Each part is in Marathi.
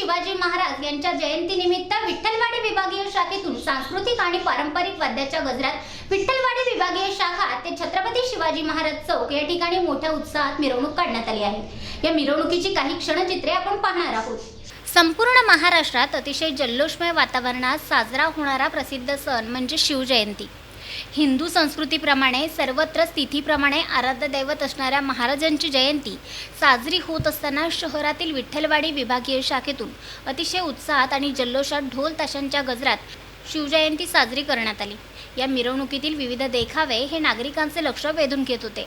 शिवाजी महाराज यांच्या जयंतीनिमित्त विठ्ठलवाडी विभागीय शाखेतून सांस्कृतिक आणि पारंपरिक वाद्याच्या गजरात विठ्ठलवाडी विभागीय शाखा ते छत्रपती शिवाजी महाराज चौक या ठिकाणी मोठ्या उत्साहात मिरवणूक काढण्यात आली आहे. या मिरवणुकीची काही क्षणचित्रे आपण पाहणार आहोत. संपूर्ण महाराष्ट्रात अतिशय जल्लोषमय वातावरणात साजरा होणारा प्रसिद्ध सण म्हणजे शिवजयंती. हिंदू संस्कृतीप्रमाणे सर्वत्र स्थितीप्रमाणे आराध्य दैवत असणाऱ्या महाराजांची जयंती साजरी होत असताना शहरातील विठ्ठलवाडी विभागीय शाखेतून अतिशय उत्साहात आणि जल्लोषात ढोल ताशांच्या गजरात शिवजयंती साजरी करण्यात आली. या मिरवणुकीतील विविध देखावे हे नागरिकांचे लक्ष वेधून घेत होते.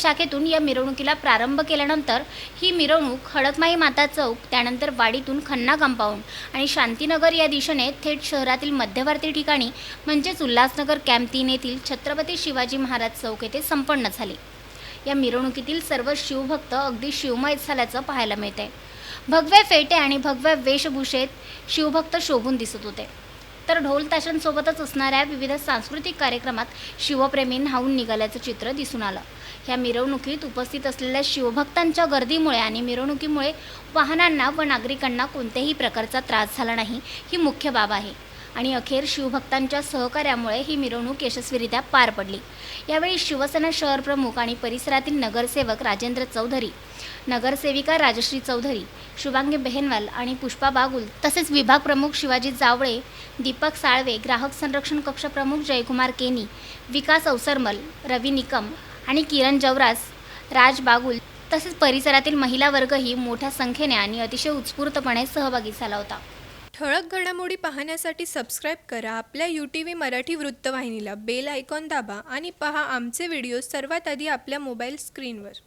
शाखेतून या मिरवणुकीला प्रारंभ केल्यानंतर ही मिरवणूक खडकमाई माता चौक त्यानंतर वाडीतून खन्ना कंपाऊंड आणि शांतीनगर या दिशेने थेट शहरातील मध्यवर्ती ठिकाणी म्हणजेच उल्हासनगर कॅम्प तीन येथील छत्रपती शिवाजी महाराज चौक येथे संपन्न झाली. या मिरवणुकीतील सर्व शिवभक्त अगदी शिवमय झाल्याचं पाहायला मिळते भगव्या फेटे आणि भगव्या वेशभूषेत शिवभक्त शोभून दिसत होते. तर ढोल ताशांसोबतच असणाऱ्या विविध सांस्कृतिक कार्यक्रमात शिवप्रेमी न्हावून निघाल्याचं चित्र दिसून आलं. ह्या मिरवणुकीत उपस्थित असलेल्या शिवभक्तांच्या गर्दीमुळे आणि मिरवणुकीमुळे वाहनांना व नागरिकांना कोणत्याही प्रकारचा त्रास झाला नाही ही मुख्य बाब आहे. आणि अखेर शिवभक्तांच्या सहकार्यामुळे ही मिरवणूक यशस्वीरित्या पार पडली. यावेळी शिवसेना शहर प्रमुख आणि परिसरातील नगरसेवक राजेंद्र चौधरी नगरसेविका राजश्री चौधरी शुभांगी बेहेनवाल आणि पुष्पा बागुल तसेच विभाग प्रमुख शिवाजी जावळे दीपक साळवे ग्राहक संरक्षण कक्ष प्रमुख जयकुमार केनी विकास अवसरमल रवी निकम आणि किरण जवरास राज बागुल तसेच परिसरातील महिला वर्गही मोठ्या संख्येने आणि अतिशय उत्स्फूर्तपणे सहभागी झाला होता. ठळक घडामोडी पाहण्यासाठी सबस्क्राईब करा. आपल्या यू टी व्ही मराठी वृत्तवाहिनीला बेल आयकॉन दाबा आणि पहा आमचे व्हिडिओ सर्वात आधी आपल्या मोबाईल स्क्रीनवर